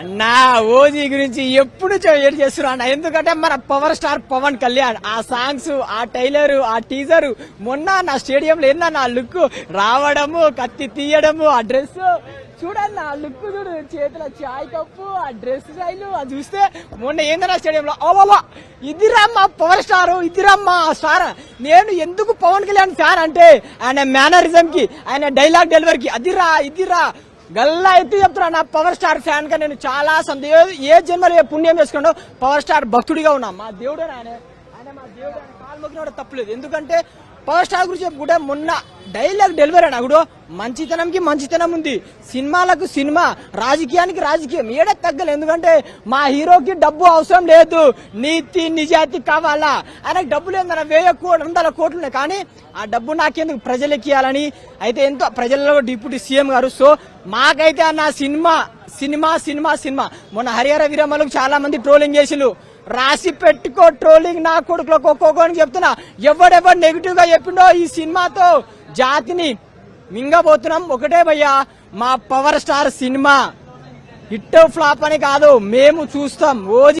అన్నా ఓజీ గురించి ఎప్పుడు ఏడు చేస్తున్నా అన్న? ఎందుకంటే మన పవర్ స్టార్ పవన్ కళ్యాణ్ ఆ సాంగ్స్ ఆ టైలర్ ఆ టీజర్ మొన్న నా స్టేడియంలో ఏందన్న నా లుక్ రావడము కత్తి తీయడము ఆ డ్రెస్ చూడన్న ఆ లుక్ చూడు చేతుల చాయ్ కప్పు ఆ డ్రెస్ స్టైలు అది చూస్తే మొన్న ఏందన్న స్టేడియంలో? ఓవా ఇదిరా మా పవర్ స్టార్ ఇదిరా మా స్టార్? నేను ఎందుకు పవన్ కళ్యాణ్ ఫ్యాన్ అంటే ఆయన మేనరిజం కి ఆయన డైలాగ్ డెలివరీకి అదిరా ఇదిరా గల్లా ఎత్తి చెప్తున్నా నా పవర్ స్టార్ ఫ్యాన్గా నేను చాలా సందే ఏ జన్మలో ఏ పుణ్యం చేసుకున్నా పవర్ స్టార్ భక్తుడిగా ఉన్నా. మా దేవుడు ఆయన ఆయన మా దేవుడు ఆయన కాలు మొక్కిన తప్పలేదు. ఎందుకంటే పవర్ స్టార్ గురించి చెప్పుకుంటే మొన్న డైలాగ్ డెలివరీ అని అప్పుడు మంచితనంకి మంచితనం ఉంది. సినిమాలకు సినిమా రాజకీయానికి రాజకీయం. ఏడ తగ్గలేదు ఎందుకంటే మా హీరోకి డబ్బు అవసరం లేదు. నీతి నిజాయితీ కావాలా? ఆయనకు డబ్బు లేదు మన వేయ కోట్లు వందల కోట్లున్నాయి కానీ ఆ డబ్బు నాకెందుకు? ప్రజలకి ఇవ్వాలని. అయితే ఎంతో ప్రజలలో డిప్యూటీ సీఎం గారు. సో మాకైతే అన్న సినిమా సినిమా సినిమా సినిమా. మొన్న హరిహర విరమలకు చాలా మంది ట్రోలింగ్ చేసిళ్ళు. రాసి పెట్టుకో ట్రోలింగ్ నా కొడుకులకు ఒక్కొక్క అని చెప్తున్నా. ఎవడెవడు నెగిటివ్గా చెప్పిండో ఈ సినిమాతో. జాతిని మింగబోతున్నాం. ఒకటే భయ్యా మా power star cinema. Hit flop అని కాదు మేము చూస్తాం. ఓజీ